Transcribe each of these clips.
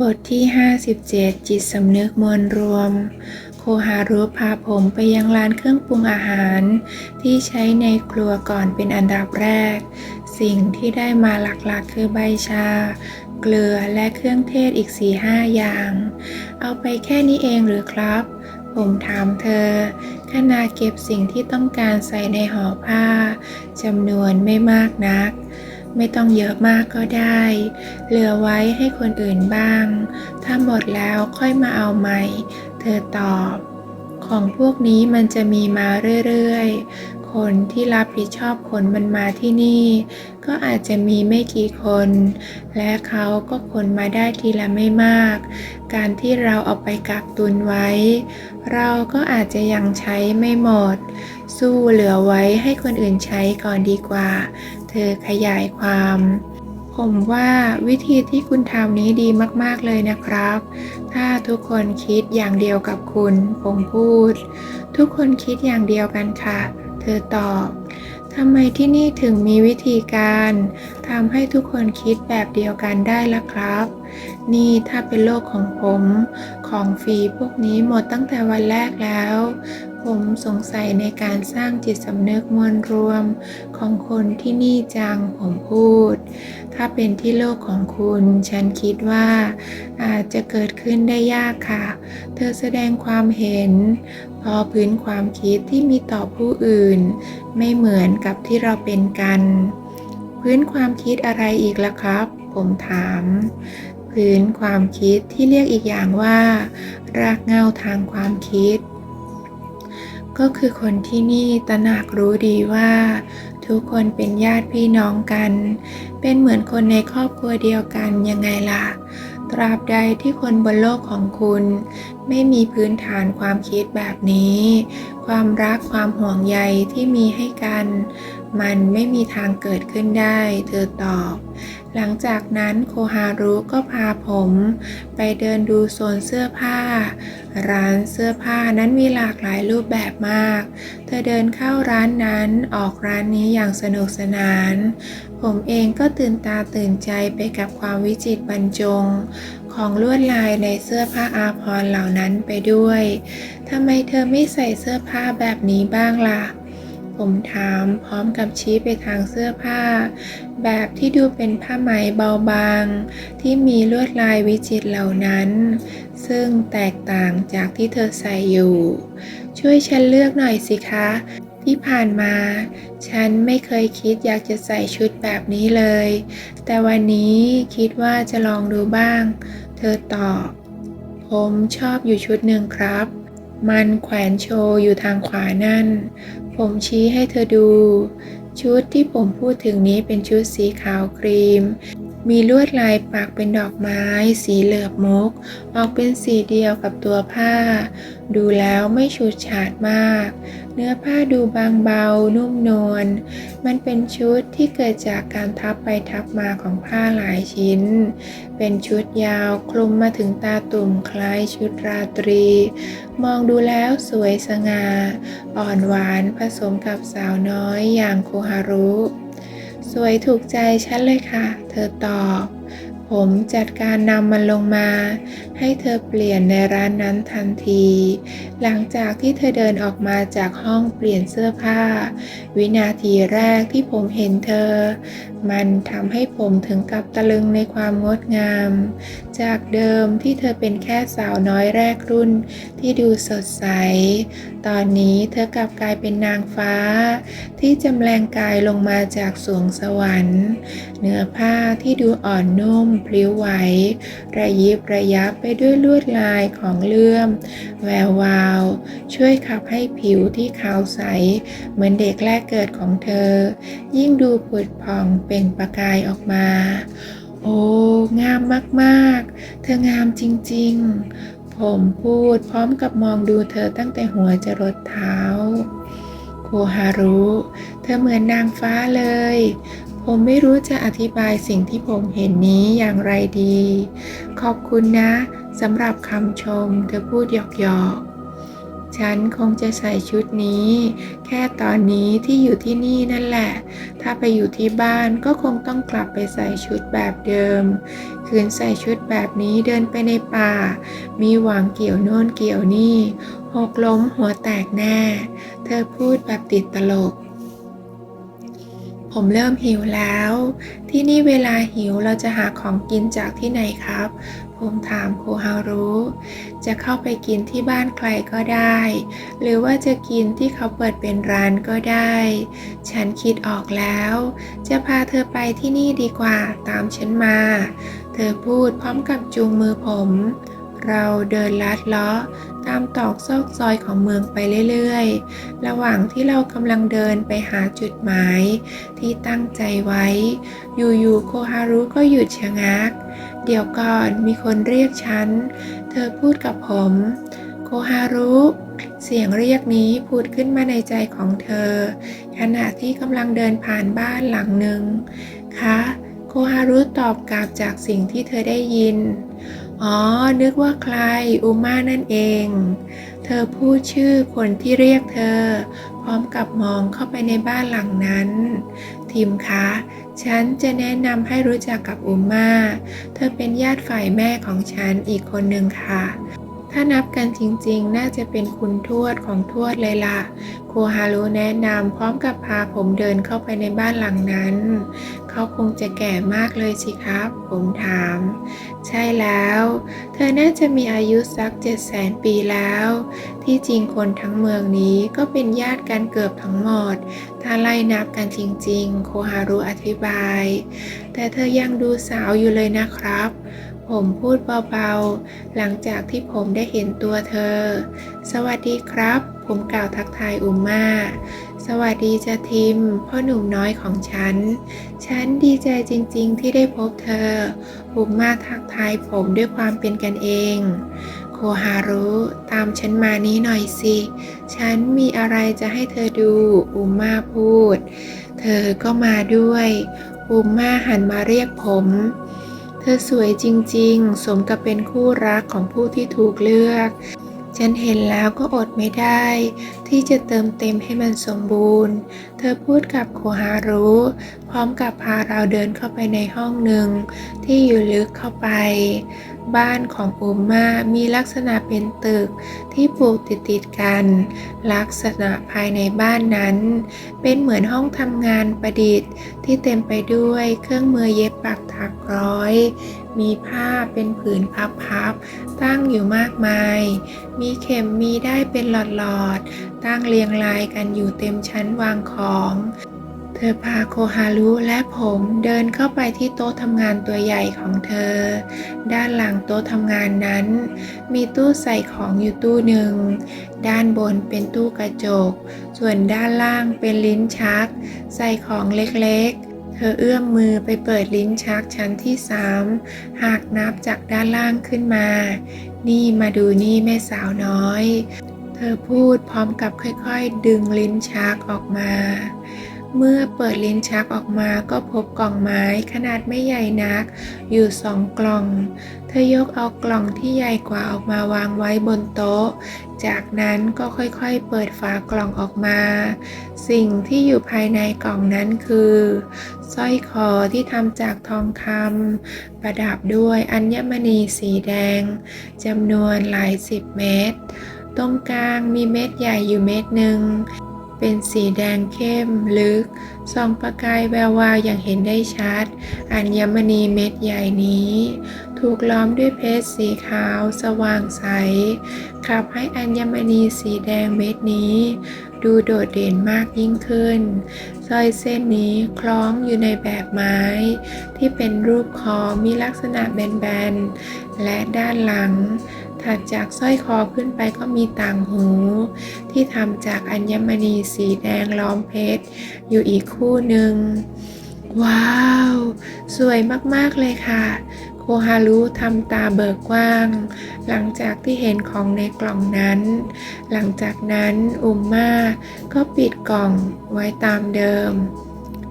บทที่ 57 จิตสำนึกมวลรวม โคฮารุพาผมไปยังร้านเครื่องปรุงอาหาร ที่ใช้ในครัวก่อนเป็นอันดับแรก สิ่งที่ได้มาหลักๆ คือใบชา เกลือและเครื่องเทศอีก 4-5 อย่าง เอาไปแค่นี้เองหรือครับ ผมถามเธอ ขณะเก็บสิ่งที่ต้องการใส่ในห่อผ้าจำนวนไม่มากนัก ไม่ต้องเยอะมากก็ได้ เหลือไว้ให้คนอื่นบ้าง ถ้าหมดแล้วค่อยมาเอาใหม่ เธอตอบ ของพวกนี้มันจะมีมาเรื่อยๆ คนที่รับผิดชอบขนมันมาที่นี่ ก็อาจจะมีไม่กี่คน และเขาก็ขนมาได้ทีละไม่มาก การที่เราเอาไปกักตุนไว้ เราก็อาจจะยังใช้ไม่หมด สู้เหลือไว้ให้คนอื่นใช้ก่อนดีกว่า เธอขยายความ ผมว่าวิธีที่คุณทำนี้ดีมากๆเลยนะครับ ถ้าทุกคนคิดอย่างเดียวกับคุณ ผมพูด ทุกคนคิดอย่างเดียวกันค่ะ เธอตอบทำไมที่นี่ถึงมีวิธีการทำให้ทุกคนคิดแบบเดียวกันได้ล่ะครับ นี่ถ้าเป็นโลกของผม ของฟรีพวกนี้หมดตั้งแต่วันแรกแล้ว ผมสงสัยในการสร้างจิตสำนึกมวลรวมของคนที่นี่จังผมพูด ถ้าเป็นที่โลกของคุณ ฉันคิดว่า อาจจะเกิดขึ้นได้ยากค่ะ เธอแสดงความเห็น พอพื้นความคิดที่มีต่อผู้อื่น ไม่เหมือนกับที่เราเป็นกัน พื้นความคิดอะไรอีกล่ะครับ ผมถามพื้นความคิดที่เรียกอีกอย่างว่า รากเงาทางความคิด ก็คือคนที่นี่ตระหนักรู้ดีว่า ทุกคนเป็นญาติพี่น้องกัน เป็นเหมือนคนในครอบครัวเดียวกันยังไงล่ะ ตราบใดที่คนบนโลกของคุณ ไม่มีพื้นฐานความคิดแบบนี้ ความรักความห่วงใยที่มีให้กัน มันไม่มีทางเกิดขึ้นได้ เธอตอบ หลังจากนั้นโคฮารุก็พาผม ไปเดินดูโซนเสื้อผ้า ร้านเสื้อผ้านั้นมีหลากหลายรูปแบบมาก เธอเดินเข้าร้านนั้นออกร้านนี้อย่างสนุกสนาน ผมเองก็ตื่นตาตื่นใจไปกับความวิจิตรบรรจง ของลวดลายในเสื้อผ้าอาภรณ์เหล่านั้นไปด้วยทำไมเธอไม่ใส่เสื้อผ้าแบบนี้บ้างล่ะ ผมถามพร้อมกับชี้ไปทางเสื้อผ้า แบบที่ดูเป็นผ้าไหมเบาบาง ที่มีลวดลายวิจิตรเหล่านั้น ซึ่งแตกต่างจากที่เธอใส่อยู่ ช่วยฉันเลือกหน่อยสิคะ ที่ผ่านมา ฉันไม่เคยคิดอยากจะใส่ชุดแบบนี้เลย แต่วันนี้คิดว่าจะลองดูบ้าง เธอตอบ ผมชอบอยู่ชุดหนึ่งครับมันแขวนโชว์อยู่ทางขวานั่น ผมชี้ให้เธอดู ชุดที่ผมพูดถึงนี้เป็นชุดสีขาวครีม มีลวดลายปักเป็นดอกไม้ สีเหลือบมุก ออกเป็นสีเดียวกับตัวผ้า ดูแล้วไม่ฉูดฉาดมาก เนื้อผ้าดูบางเบา นุ่มนวล มันเป็นชุดที่เกิดจากการทับไปทับมาของผ้าหลายชิ้น เป็นชุดยาวคลุมมาถึงตาตุ่มคล้ายชุดราตรี มองดูแล้วสวยสง่า อ่อนหวานผสมกับสาวน้อยอย่างโคฮารุ สวยถูกใจฉันเลยค่ะ เธอตอบ ผมจัดการนำมันลงมา ให้เธอเปลี่ยนในร้านนั้นทันที หลังจากที่เธอเดินออกมาจากห้องเปลี่ยนเสื้อผ้า วินาทีแรกที่ผมเห็นเธอ มันทำให้ผมถึงกับตะลึงในความงดงาม จากเดิมที่เธอเป็นแค่สาวน้อยแรกรุ่นที่ดูสดใส ตอนนี้เธอกลับกลายเป็นนางฟ้า ที่จำแรงกายลงมาจากสวงสวรรค์ เนื้อผ้าที่ดูอ่อนนุ่มพลิ้วไหว ระยิบระยับไปด้วยลวดลายของเลื่อม แวววาว ช่วยขับให้ผิวที่ขาวใส เหมือนเด็กแรกเกิดของเธอ ยิ่งดูผุดผ่องเปล่งประกายออกมา อ้งามมากๆ เธองามจริงๆ ผมพูดพร้อมกับมองดูเธอตั้งแต่หัวจรดเท้า โคฮารุ เธอเหมือนนางฟ้าเลย ผมไม่รู้จะอธิบายสิ่งที่ผมเห็นนี้อย่างไรดี ขอบคุณนะสำหรับคำชม เธอพูดหยอกๆ ฉันคงจะใส่ชุดนี้ แค่ตอนนี้ที่อยู่ที่นี่นั่นแหละ ถ้าไปอยู่ที่บ้านก็คงต้องกลับไปใส่ชุดแบบเดิม คืนใส่ชุดแบบนี้เดินไปในป่า มีหวังเกี่ยวโน่นเกี่ยวนี่ หกล้มหัวแตกแน่ เธอพูดแบบติดตลก ผมเริ่มหิวแล้ว ที่นี่เวลาหิวเราจะหาของกินจากที่ไหนครับ ผมถามโคฮารุจะเข้าไปกินที่บ้านใครก็ได้ หรือว่าจะกินที่เขาเปิดเป็นร้านก็ได้ ฉันคิดออกแล้ว จะพาเธอไปที่นี่ดีกว่าตามฉันมา เธอพูดพร้อมกับจูงมือผม เราเดินลัดเลาะตามตอกซอกซอยของเมืองไปเรื่อยๆ ระหว่างที่เรากำลังเดินไปหาจุดหมายที่ตั้งใจไว้ อยู่ๆโคฮารุก็หยุดชะงัก เดี๋ยวก่อนมีคนเรียกฉัน เธอพูดกับผม โคฮารุเสียงเรียกนี้พูดขึ้นมาในใจของเธอ ขณะที่กำลังเดินผ่านบ้านหลังหนึ่งคะโคฮารุตอบกลับจากสิ่งที่เธอได้ยิน อ๋อ นึกว่าใคร อุมานั่นเอง เธอพูดชื่อคนที่เรียกเธอ พร้อมกับมองเข้าไปในบ้านหลังนั้นทิมคะ ฉันจะแนะนำให้รู้จักกับอุมา เธอเป็นญาติฝ่ายแม่ของฉันอีกคนหนึ่งค่ะ ถ้านับกันจริงๆ น่าจะเป็นคุณทวดของทวดเลยล่ะ โคฮารุแนะนำพร้อมกับพาผมเดินเข้าไปในบ้านหลังนั้น เขาคงจะแก่มากเลยสิครับ ผมถาม ใช่แล้ว เธอน่าจะมีอายุสักเจ็ดแสนปีแล้ว ที่จริงคนทั้งเมืองนี้ก็เป็นญาติกันเกือบทั้งหมด ถ้าไล่นับกันจริงๆ โคฮารุอธิบาย แต่เธอยังดูสาวอยู่เลยนะครับ ผมพูดเบาๆ หลังจากที่ผมได้เห็นตัวเธอ สวัสดีครับ ผมกล่าวทักทายอุมมาสวัสดีจ้าทิม พ่อหนุ่มน้อยของฉัน ฉันดีใจจริงๆที่ได้พบเธอ อุมมาทักทายผมด้วยความเป็นกันเอง โคฮารุ ตามฉันมานี้หน่อยสิ ฉันมีอะไรจะให้เธอดู อุมมาพูด เธอก็มาด้วย อุมมาหันมาเรียกผมเธอสวยจริงๆ สมกับเป็นคู่รักของผู้ที่ถูกเลือก ฉันเห็นแล้วก็อดไม่ได้ ที่จะเติมเต็มให้มันสมบูรณ์ เธอพูดกับโคฮารุ พร้อมกับพาเราเดินเข้าไปในห้องหนึ่งที่อยู่ลึกเข้าไป บ้านของอุมมามีลักษณะเป็นตึกที่ปลูกติดติดกัน ลักษณะภายในบ้านนั้น เป็นเหมือนห้องทำงานประดิษฐ์ ที่เต็มไปด้วยเครื่องมือเย็บปักถักร้อย มีผ้าเป็นผืนพับๆตั้งอยู่มากมาย มีเข็มมีได้เป็นหลอดๆ ตั้งเรียงรายกันอยู่เต็มชั้นวางของ เธอพาโคฮารุและผมเดินเข้าไปที่โต๊ะทำงานตัวใหญ่ของเธอ ด้านหลังโต๊ะทำงานนั้น มีตู้ใส่ของอยู่ตู้หนึ่ง ด้านบนเป็นตู้กระจก ส่วนด้านล่างเป็นลิ้นชัก ใส่ของเล็กๆ เธอเอื้อมมือไปเปิดลิ้นชักชั้นที่สามหากนับจากด้านล่างขึ้นมา นี่มาดูนี่แม่สาวน้อย เธอพูดพร้อมกับค่อยๆ ดึงลิ้นชักออกมา เมื่อเปิดลิ้นชักออกมาก็พบกล่องไม้ขนาดไม่ใหญ่นัก อยู่สองกล่อง เธอยกเอากล่องที่ใหญ่กว่าออกมาวางไว้บนโต๊ะ จากนั้นก็ค่อยๆเปิดฝากล่องออกมา สิ่งที่อยู่ภายในกล่องนั้นคือสร้อยคอที่ทำจากทองคำประดับด้วยอัญมณีสีแดงจำนวนหลายสิบเม็ดตรงกลางมีเม็ดใหญ่อยู่เม็ดหนึ่ง เป็นสีแดงเข้มลึก ส่องประกายแวววาวอย่างเห็นได้ชัด อัญมณีเม็ดใหญ่นี้ ถูกล้อมด้วยเพชรสีขาวสว่างใสขับให้อัญมณีสีแดงเม็ดนี้ ดูโดดเด่นมากยิ่งขึ้นสร้อยเส้นนี้คล้องอยู่ในแบบไม้ ที่เป็นรูปคอมีลักษณะแบนๆ และด้านหลัง ถัดจากสร้อยคอขึ้นไปก็มีต่างหู ที่ทำจากอัญมณีสีแดงล้อมเพชร อยู่อีกคู่หนึ่ง ว้าว สวยมากๆเลยค่ะ โคฮารุทำตาเบิกกว้าง หลังจากที่เห็นของในกล่องนั้น หลังจากนั้นอุมมาก็ปิดกล่องไว้ตามเดิม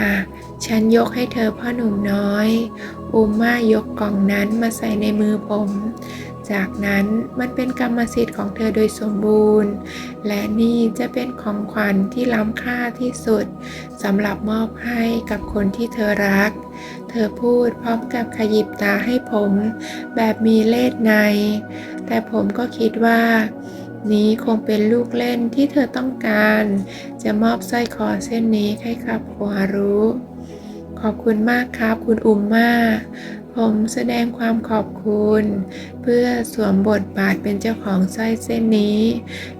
อะฉันยกให้เธอพ่อหนุ่มน้อย อุมมายกกล่องนั้นมาใส่ในมือผม จากนั้นมันเป็นกรรมสิทธิ์ของเธอโดยสมบูรณ์ และนี่จะเป็นของขวัญที่ล้ำค่าที่สุดสำหรับมอบให้กับคนที่เธอรัก เธอพูดพร้อมกับขยิบตาให้ผม แบบมีเล่ห์ใน แต่ผมก็คิดว่า นี้คงเป็นลูกเล่นที่เธอต้องการ จะมอบสร้อยคอเส้นนี้ให้กับโคฮารุขอบคุณมากครับ คุณอุมมา ผมแสดงความขอบคุณ เพื่อสวมบทบาทเป็นเจ้าของสร้อยเส้นนี้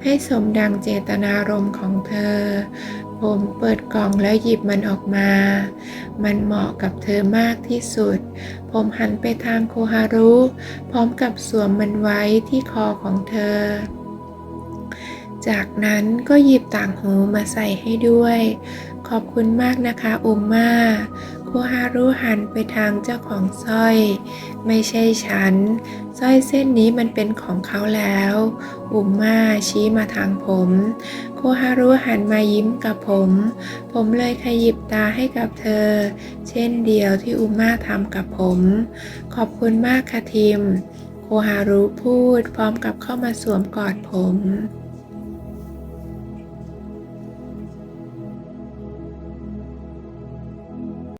ให้สมดังเจตนารมณ์ของเธอ ผมเปิดกล่องแล้วหยิบมันออกมา มันเหมาะกับเธอมากที่สุด ผมหันไปทางโคฮารุ พร้อมกับสวมมันไว้ที่คอของเธอจากนั้นก็หยิบต่างหูมาใส่ให้ด้วย ขอบคุณมากนะคะอุมมา โคฮารุหันไปทางเจ้าของสร้อย ไม่ใช่ฉันสร้อยเส้นนี้มันเป็นของเขาแล้ว อุมมาชี้มาทางผมโคฮารุหันมายิ้มกับผม ผมเลยขยิบตาให้กับเธอ เช่นเดียวที่อุมมาทำกับผม ขอบคุณมากค่ะทิม โคฮารุพูดพร้อมกับเข้ามาสวมกอดผม